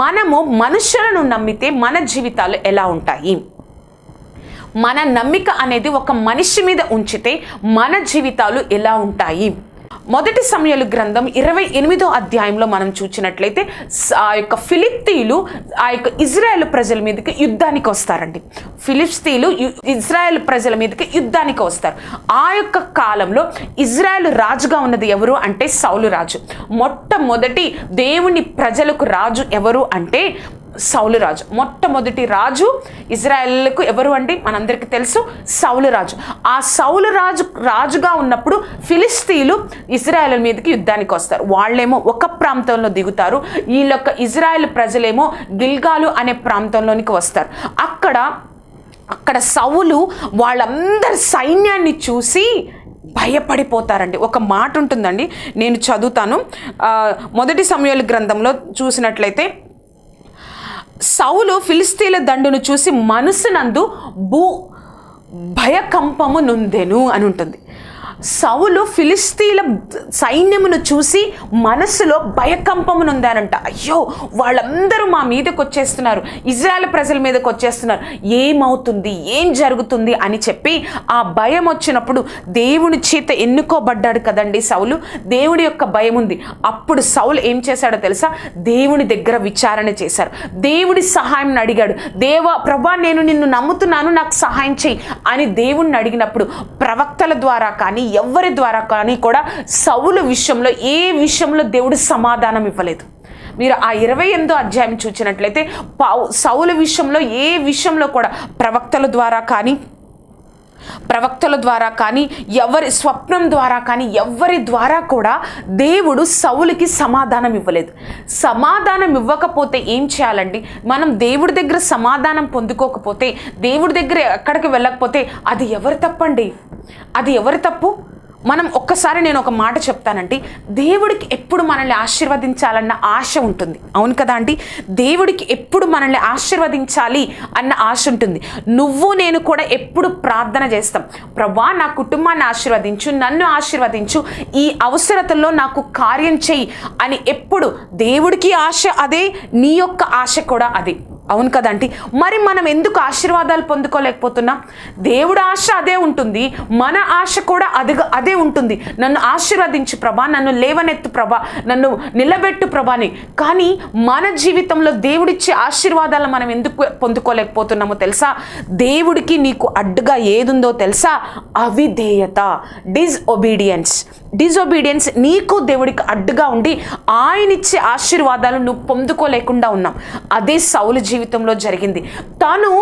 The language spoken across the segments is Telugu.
మనము మనుషులను నమ్మితే మన జీవితాలు ఎలా ఉంటాయి? మన నమ్మిక అనేది ఒక మనిషి మీద ఉంచితే మన జీవితాలు ఎలా ఉంటాయి? మొదటి సమయాలు గ్రంథం ఇరవై ఎనిమిదో అధ్యాయంలో మనం చూసినట్లయితే ఆ యొక్క ఫిలిప్తీలు ఆ యొక్క ఇజ్రాయెల్ ప్రజల మీదకి యుద్ధానికి వస్తారండి. ఫిలిప్స్తీలు ఇజ్రాయెల్ ప్రజల మీదకి యుద్ధానికి వస్తారు. ఆ యొక్క కాలంలో ఇజ్రాయెల్ రాజుగా ఉన్నది ఎవరు అంటే సౌలు రాజు. మొట్టమొదటి దేవుని ప్రజలకు రాజు ఎవరు అంటే సౌలు రాజు. మొట్టమొదటి రాజు ఇజ్రాయెల్కు ఎవరు అండి? మనందరికీ తెలుసు సౌలు రాజు. ఆ సౌలు రాజు రాజుగా ఉన్నప్పుడు ఫిలిస్తీన్లు ఇజ్రాయెల్ మీదకి యుద్ధానికి వస్తారు. వాళ్ళేమో ఒక ప్రాంతంలో దిగుతారు. వీళ్ళొక్క ఇజ్రాయెల్ ప్రజలేమో గిల్గాలు అనే ప్రాంతంలోనికి వస్తారు. అక్కడ అక్కడ సౌలు వాళ్ళందరి సైన్యాన్ని చూసి భయపడిపోతారండి. ఒక మాట ఉంటుందండి. నేను చదువుతాను. మొదటి సమయాల గ్రంథంలో చూసినట్లయితే సౌలు ఫిలిస్తీన్ల దండును చూసి మనసునందు భూ భయకంపము నుందెను అని ఉంటుంది సౌలు ఫిలిస్తీన్ల సైన్యమును చూసి మనసులో భయకంపమునుందానంట. అయ్యో వాళ్ళందరూ మా మీదకి వచ్చేస్తున్నారు. ఇజ్రాయెల్ ప్రజల మీదకి వచ్చేస్తున్నారు. ఏమవుతుంది? ఏం జరుగుతుంది? అని చెప్పి ఆ భయం వచ్చినప్పుడు దేవుని చేత ఎన్నుకోబడ్డాడు కదండి సౌలు. దేవుడి యొక్క భయం ఉంది. అప్పుడు సౌలు ఏం చేశాడో తెలుసా? దేవుని దగ్గర విచారణ చేశారు. దేవుడి సహాయం అడిగాడు. దేవా ప్రభా నేను నిన్ను నమ్ముతున్నాను. నాకు సహాయం చేయి అని దేవుణ్ణి అడిగినప్పుడు ప్రవక్తల ద్వారా కానీ ఎవరి ద్వారా కానీ కూడా సౌలు విషయంలో ఏ విషయంలో దేవుడు సమాధానం ఇవ్వలేదు. మీరు ఆ ఇరవై ఎనిమిదో అధ్యాయం చూసినట్లయితే పావు సౌలు విషయంలో ఏ విషయంలో కూడా ప్రవక్తల ద్వారా కానీ ప్రవక్తల ద్వారా కానీ ఎవరి స్వప్నం ద్వారా కానీ ఎవరి ద్వారా కూడా దేవుడు సౌలుకి సమాధానం ఇవ్వలేదు. సమాధానం ఇవ్వకపోతే ఏం చేయాలండి? మనం దేవుడి దగ్గర సమాధానం పొందుకోకపోతే దేవుడి దగ్గర ఎక్కడికి వెళ్ళకపోతే అది ఎవరి తప్పండి? అది ఎవరి తప్పు? మనం ఒక్కసారి నేను ఒక మాట చెప్తానండి. దేవుడికి ఎప్పుడు మనల్ని ఆశీర్వదించాలన్న ఆశ ఉంటుంది. అవును కదా అండి? దేవుడికి ఎప్పుడు మనల్ని ఆశీర్వదించాలి అన్న ఆశ ఉంటుంది. నువ్వు నేను కూడా ఎప్పుడు ప్రార్థన చేస్తాం. ప్రభా నా కుటుంబాన్ని ఆశీర్వదించు నన్ను ఆశీర్వదించు ఈ అవసరతల్లో నాకు కార్యం చెయ్యి అని ఎప్పుడు. దేవుడికి ఆశ అదే నీ యొక్క ఆశ కూడా అదే. అవును కదండి. మరి మనం ఎందుకు ఆశీర్వాదాలు పొందుకోలేకపోతున్నాం? దేవుడు ఆశ అదే ఉంటుంది. మన ఆశ కూడా అది అదే ఉంటుంది. నన్ను ఆశీర్వదించు ప్రభా నన్ను లేవనెత్తు ప్రభా నన్ను నిలబెట్టు ప్రభాని కానీ మన జీవితంలో దేవుడిచ్చే ఆశీర్వాదాలు మనం ఎందుకు పొందుకోలేకపోతున్నామో తెలుసా? దేవుడికి నీకు అడ్డుగా ఏదుందో తెలుసా? అవిధేయత డిజ్ఒబీడియన్స్ డిజొబీడియన్స్ నీకు దేవుడికి అడ్డుగా ఉండి ఆయన ఇచ్చే ఆశీర్వాదాలు నువ్వు పొందుకోలేకుండా ఉన్నాం అదే సౌలు జీవితంలో జరిగింది. తను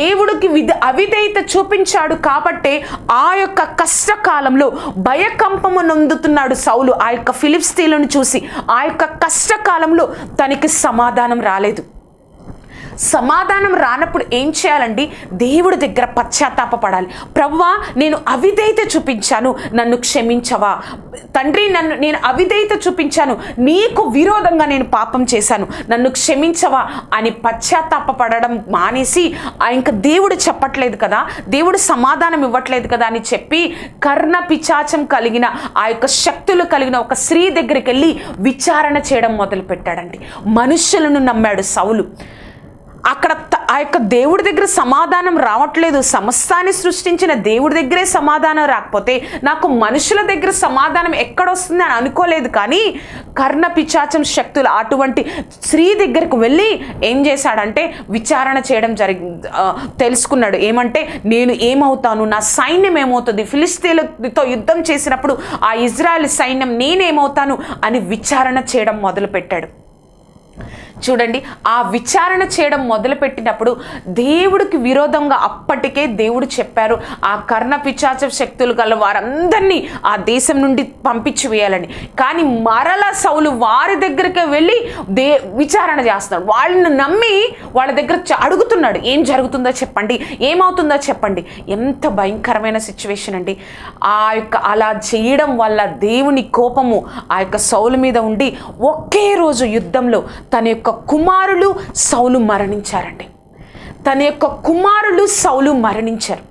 దేవుడికి విధ అవిధేయత చూపించాడు కాబట్టే ఆ యొక్క కష్టకాలంలో భయకంపము నొందుతున్నాడు సౌలు. ఆ యొక్క ఫిలిప్స్తీలను చూసి ఆ యొక్క కష్టకాలంలో తనకి సమాధానం రాలేదు. సమాధానం రానప్పుడు ఏం చేయాలండి? దేవుడి దగ్గర పశ్చాత్తాపపడాలి. ప్రభువా నేను అవిధేయత చూపించాను నన్ను క్షమించవా? తండ్రి నన్ను నేను అవిధేయత చూపించాను నీకు విరోధంగా నేను పాపం చేశాను నన్ను క్షమించవా? అని పశ్చాత్తాపపడడం మానేసి ఆ ఇంకా దేవుడు చెప్పట్లేదు కదా దేవుడు సమాధానం ఇవ్వట్లేదు కదా అని చెప్పి కర్ణ పిచాచం కలిగిన ఆ యొక్క శక్తులు కలిగిన ఒక స్త్రీ దగ్గరికి వెళ్ళి విచారణ చేయడం మొదలు పెట్టాడండి మనుషులను నమ్మాడు సౌలు. అక్కడ త- ఆ యొక్క దేవుడి దగ్గర సమాధానం రావట్లేదు. సమస్తాన్ని సృష్టించిన దేవుడి దగ్గరే సమాధానం రాకపోతే నాకు మనుషుల దగ్గర సమాధానం ఎక్కడొస్తుంది అని అనుకోలేదు. కానీ కర్ణ పిచాచం శక్తులు అటువంటి స్త్రీ దగ్గరకు వెళ్ళి ఏం చేశాడంటే విచారణ చేయడం జరిగి తెలుసుకున్నాడు. ఏమంటే నేను ఏమవుతాను? నా సైన్యం ఏమవుతుంది? ఫిలిస్తీన్లతో యుద్ధం చేసినప్పుడు ఆ ఇజ్రాయెల్ సైన్యం నేనేమవుతాను? అని విచారణ చేయడం మొదలుపెట్టాడు. చూడండి ఆ విచారణ చేయడం మొదలుపెట్టినప్పుడు దేవుడికి విరోధంగా అప్పటికే దేవుడు చెప్పారు ఆ కర్ణ పిచాచ శక్తులు గల వారందరినీ ఆ దేశం నుండి పంపించి వేయాలని కానీ మరల సౌలు వారి దగ్గరికి వెళ్ళి దే విచారణ చేస్తున్నాడు. వాళ్ళని నమ్మి వాళ్ళ దగ్గర అడుగుతున్నాడు ఏం జరుగుతుందో చెప్పండి ఏమవుతుందో చెప్పండి. ఎంత భయంకరమైన సిచ్యువేషన్ అండి. ఆ యొక్క అలా చేయడం వల్ల దేవుని కోపము ఆ యొక్క సౌలు మీద ఉండి ఒకే రోజు యుద్ధంలో తన యొక్క కుమారులు సౌలు మరణించారండి. తన యొక్క కుమారులు సౌలు మరణించారు.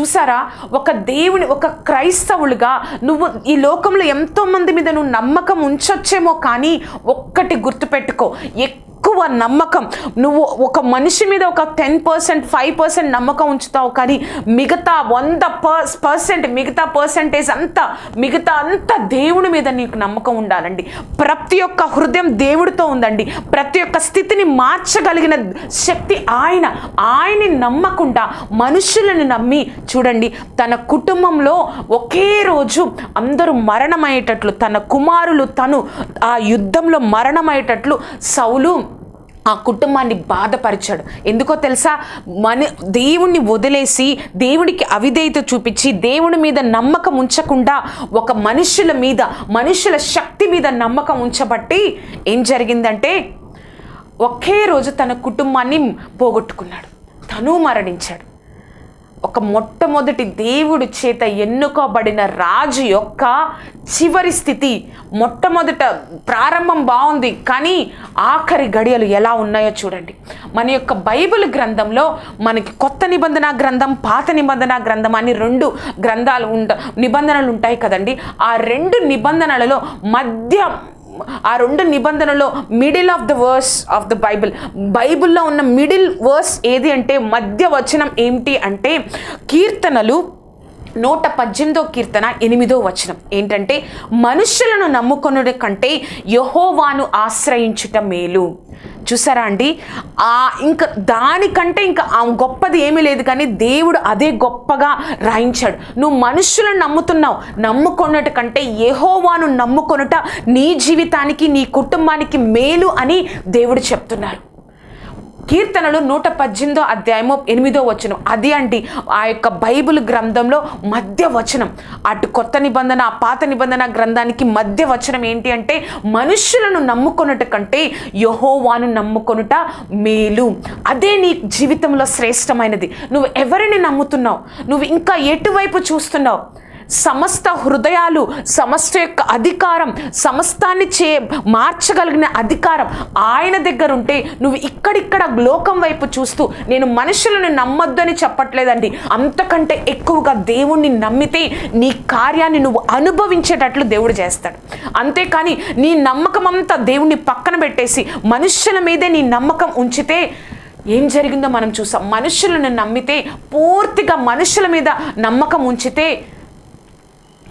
చూసారా? ఒక దేవుని ఒక క్రైస్తవులుగా నువ్వు ఈ లోకంలో ఎంతో మంది మీద నువ్వు నమ్మకం ఉంచొచ్చేమో కానీ ఒక్కటి గుర్తుపెట్టుకో. ఎక్కువ ఎక్కువ నమ్మకం. నువ్వు ఒక మనిషి మీద ఒక టెన్ పర్సెంట్ ఫైవ్ పర్సెంట్ నమ్మకం ఉంచుతావు కానీ మిగతా వంద పర్స్ పర్సెంట్ మిగతా పర్సెంటేజ్ అంతా మిగతా అంతా దేవుడి మీద నీకు నమ్మకం ఉండాలండి. ప్రతి ఒక్క హృదయం దేవుడితో ఉందండి. ప్రతి ఒక్క స్థితిని మార్చగలిగిన శక్తి ఆయన. ఆయన్ని నమ్మకుండా మనుషులను నమ్మి చూడండి తన కుటుంబంలో ఒకే రోజు అందరూ మరణమయ్యేటట్లు తన కుమారులు తను ఆ యుద్ధంలో మరణమయ్యేటట్లు సౌలు ఆ కుటుంబాన్ని బాధపరిచాడు. ఎందుకో తెలుసా? మన దేవుణ్ణి వదిలేసి దేవుడికి అవిధేయత చూపించి దేవుడి మీద నమ్మకం ఉంచకుండా ఒక మనుషుల మీద మనుషుల శక్తి మీద నమ్మకం ఉంచబట్టి ఏం జరిగిందంటే ఒకే రోజు తన కుటుంబాన్ని పోగొట్టుకున్నాడు. తను మరణించాడు. ఒక మొట్టమొదటి దేవుడి చేత ఎన్నుకోబడిన రాజు యొక్క చివరి స్థితి మొట్టమొదట ప్రారంభం బాగుంది కానీ ఆఖరి గడియలు ఎలా ఉన్నాయో చూడండి. మన యొక్క బైబిల్ గ్రంథంలో మనకి కొత్త నిబంధన గ్రంథం పాత నిబంధన గ్రంథం అని రెండు గ్రంథాలు ఉంట నిబంధనలు ఉంటాయి కదండి. ఆ రెండు నిబంధనలలో మధ్య ఆ రెండు నిబంధనలో middle of the verse of the Bible బైబిల్లో ఉన్న మిడిల్ వర్స్ ఏది అంటే మధ్య వచనం ఏమిటి అంటే కీర్తనలు నూట పద్దెనిమిదో కీర్తన ఎనిమిదో వచనం. ఏంటంటే మనుషులను నమ్ముకొనుడి కంటే యహోవాను ఆశ్రయించుట మేలు. చూసారా అండి? ఆ ఇంకా దానికంటే ఇంకా ఆ గొప్పది ఏమీ లేదు కానీ దేవుడు అదే గొప్పగా రాయించాడు. నువ్వు మనుషులను నమ్ముతున్నావు. నమ్ముకొనుట కంటే ఏహోవాను నమ్ముకొనుట నీ జీవితానికి నీ కుటుంబానికి మేలు అని దేవుడు చెప్తున్నారు కీర్తనలు నూట పద్దెనిమిదో అధ్యాయము ఎనిమిదో వచనం. అది అండి ఆ యొక్క బైబిల్ గ్రంథంలో మధ్య వచనం. అటు కొత్త నిబంధన పాత నిబంధన గ్రంథానికి మధ్య వచనం ఏంటి అంటే మనుషులను నమ్ముకొనుట కంటే యహోవాను నమ్ముకొనుట మేలు. అదే నీ జీవితంలో శ్రేష్టమైనది. నువ్వు ఎవరిని నమ్ముతున్నావు? నువ్వు ఇంకా ఎటువైపు చూస్తున్నావు? సమస్త హృదయాలు సమస్త యొక్క అధికారం సమస్తాన్ని చే మార్చగలిగిన అధికారం ఆయన దగ్గర ఉంటే నువ్వు ఇక్కడిక్కడ లోకం వైపు చూస్తూ నేను మనుషులను నమ్మొద్దని చెప్పట్లేదండి. అంతకంటే ఎక్కువగా దేవుణ్ణి నమ్మితే నీ కార్యాన్ని నువ్వు అనుభవించేటట్లు దేవుడు చేస్తాడు. అంతేకాని నీ నమ్మకం అంతా దేవుణ్ణి పక్కన పెట్టేసి మనుషుల మీదే నీ నమ్మకం ఉంచితే ఏం జరిగిందో మనం చూసాం. మనుషులను నమ్మితే పూర్తిగా మనుషుల మీద నమ్మకం ఉంచితే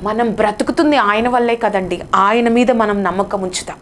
మనం బ్రతుకుతుంది ఆయన వల్లే కదండి. ఆయన మీద మనం నమ్మకం ఉంచుతాం.